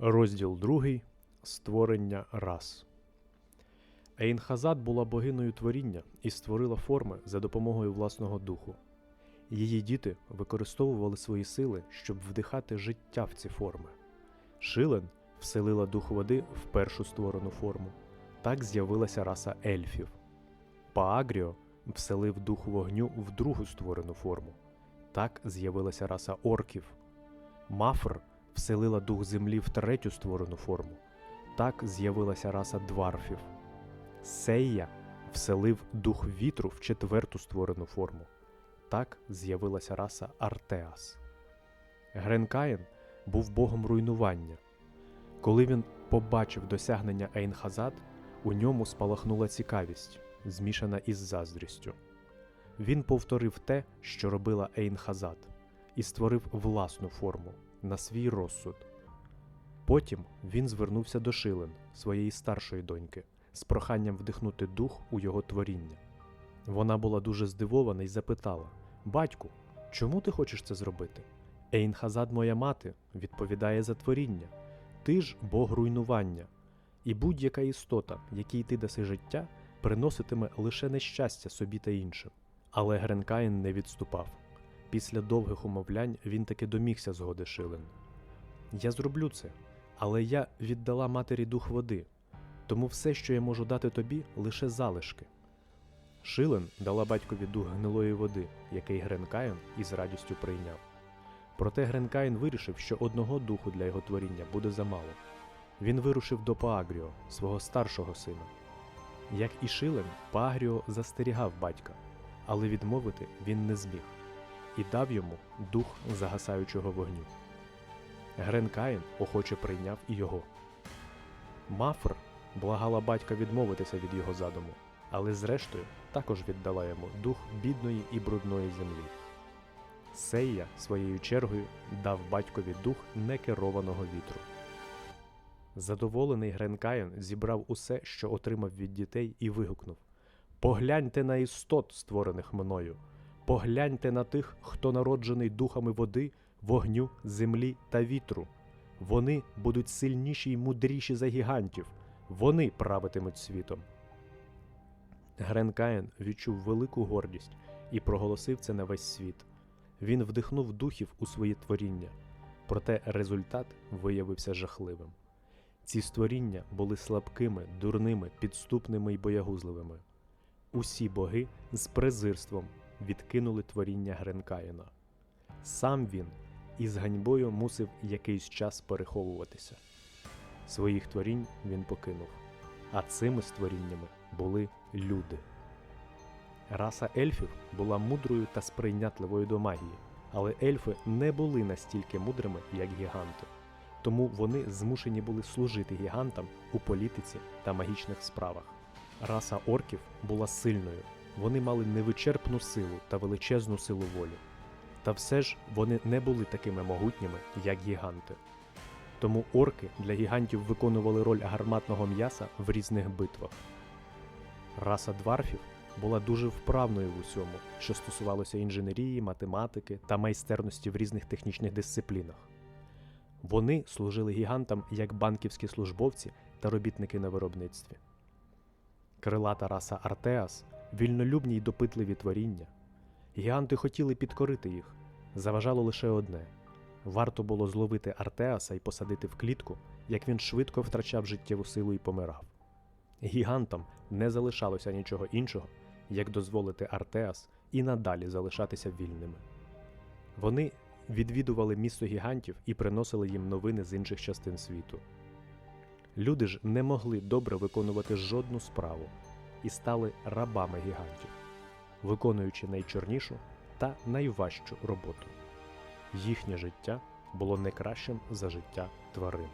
Розділ 2. Створення рас. Ейнхазад була богиною творіння і створила форми за допомогою власного духу. Її діти використовували свої сили, щоб вдихати життя в ці форми. Шилен вселила дух води в першу створену форму. Так з'явилася раса ельфів. Паагріо вселив дух вогню в другу створену форму. Так з'явилася раса орків. Мафр вселила дух землі в третю створену форму. Так з'явилася раса дварфів. Сейя вселив дух вітру в четверту створену форму. Так з'явилася раса Артеас. Гренкаїн був богом руйнування. Коли він побачив досягнення Ейнхазад, у ньому спалахнула цікавість, змішана із заздрістю. Він повторив те, що робила Ейнхазад, і створив власну форму на свій розсуд. Потім він звернувся до Шилен, своєї старшої доньки, з проханням вдихнути дух у його творіння. Вона була дуже здивована і запитала: Батьку, чому ти хочеш це зробити? Ейнхазад, моя мати, відповідає за творіння. Ти ж Бог руйнування, і будь-яка істота, якій ти даси життя, приноситиме лише нещастя собі та іншим. Але Гренкаїн не відступав. Після довгих умовлянь він таки домігся згоди Шилен. Я зроблю це, але я віддала матері дух води, тому все, що я можу дати тобі, лише залишки. Шилен дала батькові дух гнилої води, який Гренкаїн із радістю прийняв. Проте Гренкаїн вирішив, що одного духу для його творіння буде замало. Він вирушив до Паагріо, свого старшого сина. Як і Шилен, Паагріо застерігав батька, але відмовити він не зміг і дав йому дух загасаючого вогню. Гренкаїн охоче прийняв і його. Мафр благала батька відмовитися від його задуму, але зрештою також віддала йому дух бідної і брудної землі. Сейя своєю чергою дав батькові дух некерованого вітру. Задоволений Гренкаїн зібрав усе, що отримав від дітей, і вигукнув: Погляньте на істот, створених мною. Погляньте на тих, хто народжений духами води, вогню, землі та вітру. Вони будуть сильніші й мудріші за гігантів, вони правитимуть світом. Гренкаїн відчув велику гордість і проголосив це на весь світ. Він вдихнув духів у свої творіння, проте результат виявився жахливим. Ці створіння були слабкими, дурними, підступними й боягузливими. Усі боги з презирством відкинули творіння Гренкаїна. Сам він із ганьбою мусив якийсь час переховуватися. Своїх творінь він покинув, а цими створіннями були люди. Раса ельфів була мудрою та сприйнятливою до магії, але ельфи не були настільки мудрими, як гіганти, тому вони змушені були служити гігантам у політиці та магічних справах. Раса орків була сильною, вони мали невичерпну силу та величезну силу волі. Та все ж вони не були такими могутніми, як гіганти. Тому орки для гігантів виконували роль гарматного м'яса в різних битвах. Раса дварфів була дуже вправною в усьому, що стосувалося інженерії, математики та майстерності в різних технічних дисциплінах. Вони служили гігантам як банківські службовці та робітники на виробництві. Крилата раса Артеас вільнолюбні й допитливі творіння. Гіганти хотіли підкорити їх, заважало лише одне варто було зловити Артеаса і посадити в клітку, як він швидко втрачав життєву силу і помирав. Гігантам не залишалося нічого іншого, як дозволити Артеас і надалі залишатися вільними. Вони відвідували місто гігантів і приносили їм новини з інших частин світу. Люди ж не могли добре виконувати жодну справу і стали рабами гігантів, виконуючи найчорнішу та найважчу роботу. Їхнє життя було не кращим за життя тварин.